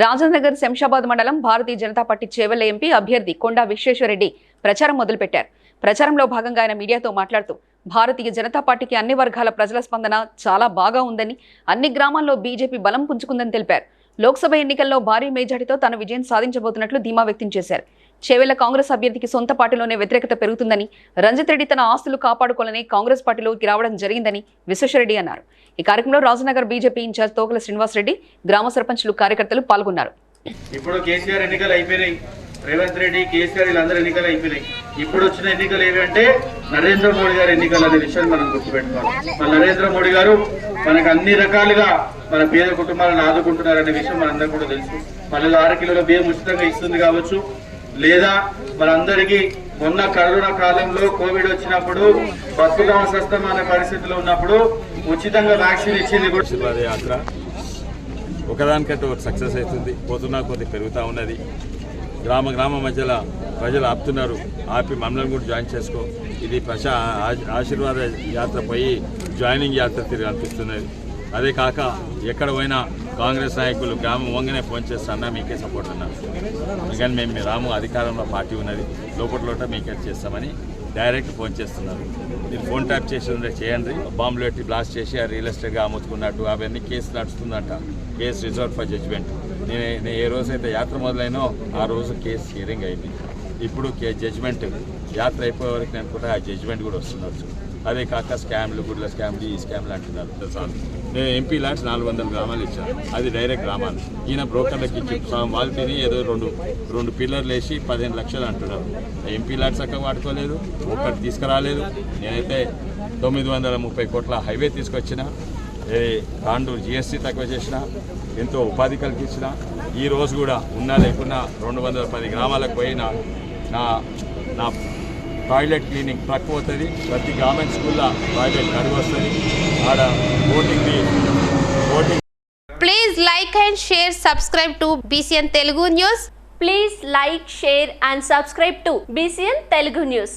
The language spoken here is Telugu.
రాజనగర్ శంషాబాద్ మండలం భారతీయ జనతా పార్టీ చేవెళ్ళ ఎంపీ అభ్యర్థి కొండా విశ్వేశ్వరరెడ్డి ప్రచారం మొదలుపెట్టారు. ప్రచారంలో భాగంగా ఆయన మీడియాతో మాట్లాడుతూ భారతీయ జనతా పార్టీకి అన్ని వర్గాల ప్రజల స్పందన చాలా బాగా ఉందని అన్ని గ్రామాల్లో బీజేపీ బలం పుంజుకుందని తెలిపారు. లోక్సభ ఎన్నికల్లో భారీ మేజార్టీతో తన విజయం సాధించబోతున్నట్లు ధీమా వ్యక్తం చేశారు. చేవేళ్ళ కాంగ్రెస్ అభ్యర్థికి సొంత పార్టీలోనే వ్యతిరేకత పెరుగుతుందని రంజిత్ రెడ్డి తన ఆస్తులు కాపాడుకోవాలని కాంగ్రెస్ పార్టీలోకి రావడం జరిగిందని విశ్వేశ్వరరెడ్డి అన్నారు. ఈ కార్యక్రమంలో రాజనగర్ బీజేపీ ఇన్ఛార్జ్ తోకల శ్రీనివాసరెడ్డి గ్రామ సర్పంచ్లు కార్యకర్తలు పాల్గొన్నారు. ఇప్పుడు కేసీఆర్ ఎన్నికలు అయిపోయినాయి. రేవంత్ రెడ్డి కేసీఆర్ వీళ్ళందరూ ఎన్నికలు అయిపోయినాయి. ఇప్పుడు వచ్చిన ఎన్నికలు ఏవంటే నరేంద్ర మోడీ గారి ఎన్నికలు అనే విషయాన్ని మనం గుర్తుపెట్టుకోవాలి. మన నరేంద్ర మోడీ గారు మనకు అన్ని రకాలుగా మన పేద కుటుంబాలను ఆదుకుంటున్నారనే విషయం మనందరం కూడా తెలుసు. మళ్ళీ ఆరు కిలోల బియ్యం ఉచితంగా ఇస్తుంది కావచ్చు. లేదా మనందరికీ మొన్న కరోనా కాలంలో కోవిడ్ వచ్చినప్పుడు బతుకుదామ స్వస్థం పరిస్థితులు పరిస్థితిలో ఉన్నప్పుడు ఉచితంగా వ్యాక్సిన్ ఇచ్చింది కూడా. యాత్ర ఒకదానికంటే ఒకటి సక్సెస్ అవుతుంది పోతున్నా కొద్ది పెరుగుతూ ఉన్నది. గ్రామ గ్రామ మధ్యలో ప్రజలు ఆపుతున్నారు ఆపి మమ్మల్ని కూడా జాయిన్ చేసుకో. ఇది ప్రశా ఆశీర్వాద యాత్ర పోయి జాయినింగ్ యాత్ర తిరిగి అనిపిస్తున్నది. అదే కాక ఎక్కడ పోయినా కాంగ్రెస్ నాయకులు గ్రామం వంగనే ఫోన్ చేస్తున్నా మీకే సపోర్ట్ ఉన్నారు అందుకని మేము మీ రాము అధికారంలో పార్టీ ఉన్నది లోపల లోట మీకే చేస్తామని డైరెక్ట్ ఫోన్ చేస్తున్నారు. మీరు ఫోన్ ట్యాప్ చేసి ఉంటే చేయండి బాంబులు పెట్టి బ్లాస్ట్ చేసి ఆ రియల్ ఎస్టేట్గా అమ్ముతున్నట్టు అవన్నీ కేసు నడుస్తుందంట కేసు రిజర్వ్ ఫర్ జడ్జిమెంట్ నేను నేను ఏ రోజైతే యాత్ర మొదలైనో ఆ రోజు కేసు హియరింగ్ అయింది ఇప్పుడు కే జడ్జ్మెంట్ యాత్ర అయిపోయే వరకు నేను అనుకుంటా ఆ జడ్జ్మెంట్ కూడా వస్తున్నారు అదే కాక స్కామ్లు గుడ్ల స్కామ్లు ఈ స్కామ్లు అంటున్నారు. సార్ నేను ఎంపీ లాంటి నాలుగు వందల గ్రామాలు ఇచ్చాను. అది డైరెక్ట్ గ్రామాలు. ఈయన బ్రోకర్లకు ఇచ్చి వాళ్ళు తిని ఏదో రెండు రెండు పిల్లర్లు వేసి పదిహేను లక్షలు అంటున్నారు. ఎంపీ లాంటి చక్కగా వాడుకోలేదు ఒక్కటి తీసుకురాలేదు. నేనైతే తొమ్మిది వందల ముప్పై కోట్ల హైవే తీసుకొచ్చిన ఏ తాండూరు జిఎస్టీ తక్కువ చేసిన ఎంతో ఉపాధి కల్పించిన ఈ రోజు కూడా ఉన్నా లేకున్నా రెండు వందల పది గ్రామాలకు పోయిన నా నా టాయిలెట్ క్లీనింగ్ ట్రక్ పోతుంది ప్రతి గవర్నమెంట్ స్కూల్లో టాయిలెట్ కడుగు వస్తుంది ఆడ boating boating please like and share subscribe to BCN Telugu news please like share and subscribe to BCN Telugu news